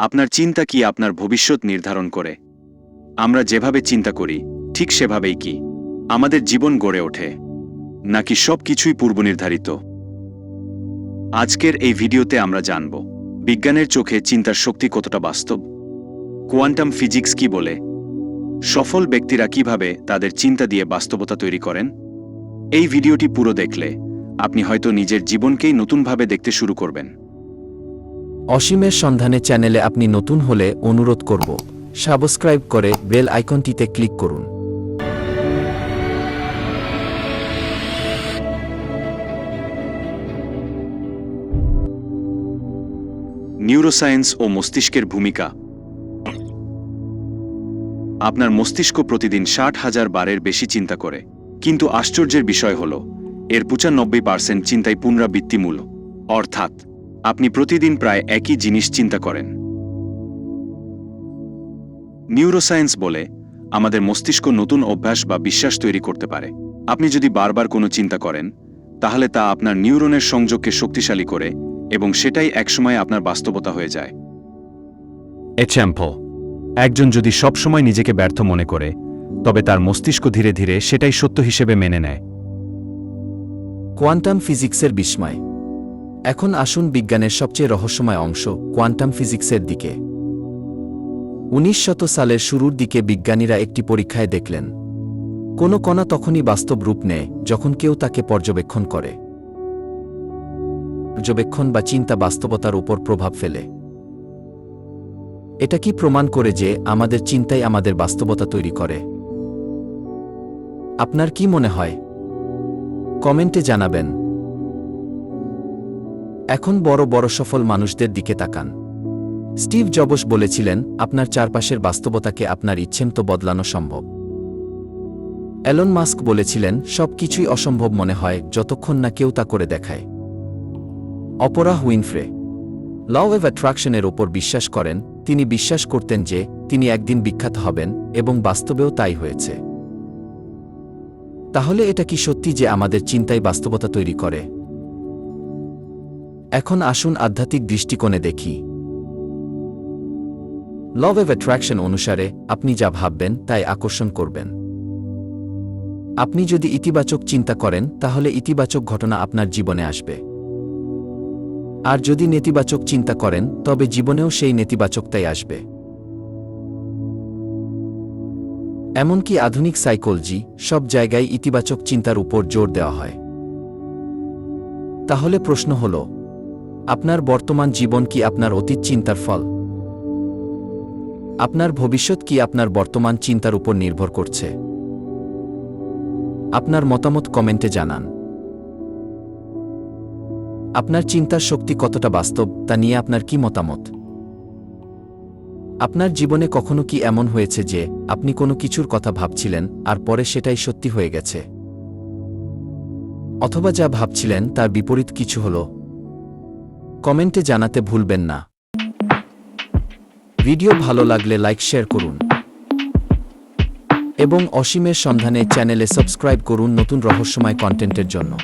আপনার চিন্তা কি আপনার ভবিষ্যৎ নির্ধারণ করে? আমরা যেভাবে চিন্তা করি, ঠিক সেভাবেই কি? আমাদের জীবন গড়ে ওঠে। নাকি সব কিছুই পূর্বনির্ধারিত? আজকের এই ভিডিওতে আমরা জানব, বিজ্ঞানের চোখে চিন্তার শক্তি কতটা বাস্তব? কোয়ান্টাম ফিজিক্স কি বলে? সফল ব্যক্তিরা কীভাবে তাদের চিন্তা দিয়ে বাস্তবতা তৈরি করেন? এই ভিডিওটি পুরো দেখলে, আপনি হয়তো নিজের জীবনকেই নতুনভাবে দেখতে শুরু করবেন। অসীমের সন্ধানে চ্যানেলে আপনি নতুন হলে অনুরোধ করব, সাবস্ক্রাইব করে বেল আইকনটিতে ক্লিক করুন। নিউরোসায়েন্স ও মস্তিষ্কের ভূমিকা। আপনার মস্তিষ্ক প্রতিদিন ষাট হাজার বারের বেশি চিন্তা করে। কিন্তু আশ্চর্যের বিষয় হল, এর পঁচানব্বই পার্সেন্ট চিন্তাই পুনরাবৃত্তিমূল। অর্থাৎ আপনি প্রতিদিন প্রায় একই জিনিস চিন্তা করেন। নিউরোসায়েন্স বলে আমাদের মস্তিষ্ক নতুন অভ্যাস বা বিশ্বাস তৈরি করতে পারে। আপনি যদি বারবার কোনো চিন্তা করেন তাহলে তা আপনার নিউরনের সংযোগকে শক্তিশালী করে এবং সেটাই একসময় আপনার বাস্তবতা হয়ে যায়। এক্সাম্পল একজন যদি সবসময় নিজেকে ব্যর্থ মনে করে তবে তার মস্তিষ্ক ধীরে ধীরে সেটাই সত্য হিসেবে মেনে নেয়। কোয়ান্টাম ফিজিক্সের বিস্ময়। এখন আসুন বিজ্ঞানের সবচেয়ে রহস্যময় অংশ, কোয়ান্টাম ফিজিক্সের দিকে। উনিশ শত সালের শুরুর দিকে বিজ্ঞানীরা একটি পরীক্ষায় দেখলেন। কোনো কণা তখনই বাস্তব রূপ নেয়, যখন কেউ তাকে পর্যবেক্ষণ করে। পর্যবেক্ষণ বা চিন্তা বাস্তবতার উপর প্রভাব ফেলে। এটা কি প্রমাণ করে যে আমাদের চিন্তাই আমাদের বাস্তবতা তৈরি করে? আপনার কি মনে হয়? কমেন্টে জানাবেন। এখন বড় বড় সফল মানুষদের দিকে তাকান। স্টিভ জবস বলেছিলেন, আপনার চারপাশের বাস্তবতাকে আপনার ইচ্ছেমতো বদলানো সম্ভব। অ্যালন মাস্ক বলেছিলেন সব কিছুই অসম্ভব মনে হয়, যতক্ষণ না কেউ তা করে দেখায়। অপরাহ উইনফ্রে ল অফ অ্যাট্রাকশনের ওপর বিশ্বাস করেন, তিনি বিশ্বাস করতেন যে, তিনি একদিন বিখ্যাত হবেন, এবং বাস্তবেও তাই হয়েছে। তাহলে এটা কি সত্যি যে আমাদের চিন্তাই বাস্তবতা তৈরি করে? এখন আসুন আধ্যাত্মিক দৃষ্টিকোণে দেখি। ল অফ অ্যাট্রাকশন অনুসারে, আপনি যা ভাববেন, তাই আকর্ষণ করবেন। আপনি যদি ইতিবাচক চিন্তা করেন, তাহলে ইতিবাচক ঘটনা আপনার জীবনে আসবে। আর যদি নেতিবাচক চিন্তা করেন, তবে জীবনেও সেই নেতিবাচকতাই আসবে। এমনকি আধুনিক সাইকোলজি, সব জায়গায় ইতিবাচক চিন্তার উপর জোর দেওয়া হয়। তাহলে প্রশ্ন হল আপনার বর্তমান জীবন কি আপনার অতীত চিন্তার ফল? আপনার ভবিষ্যৎ কি আপনার বর্তমান চিন্তার উপর নির্ভর করছে? আপনার মতামত কমেন্টে জানান। আপনার চিন্তার শক্তি কতটা বাস্তব, তা নিয়ে আপনার কি মতামত? আপনার জীবনে কখনো কি এমন হয়েছে যে, আপনি কোনো কিছুর কথা ভাবছিলেন, আর পরে সেটাই সত্যি হয়ে গেছে? অথবা যা ভাবছিলেন, তার বিপরীত কিছু হল কমেন্টে জানাতে ভুলবেন না। ভিডিও ভালো লাগলে লাইক, শেয়ার করুন। এবং অসীমের সন্ধানে চ্যানেলে সাবস্ক্রাইব করুন নতুন রহস্যময় কন্টেন্টের জন্য।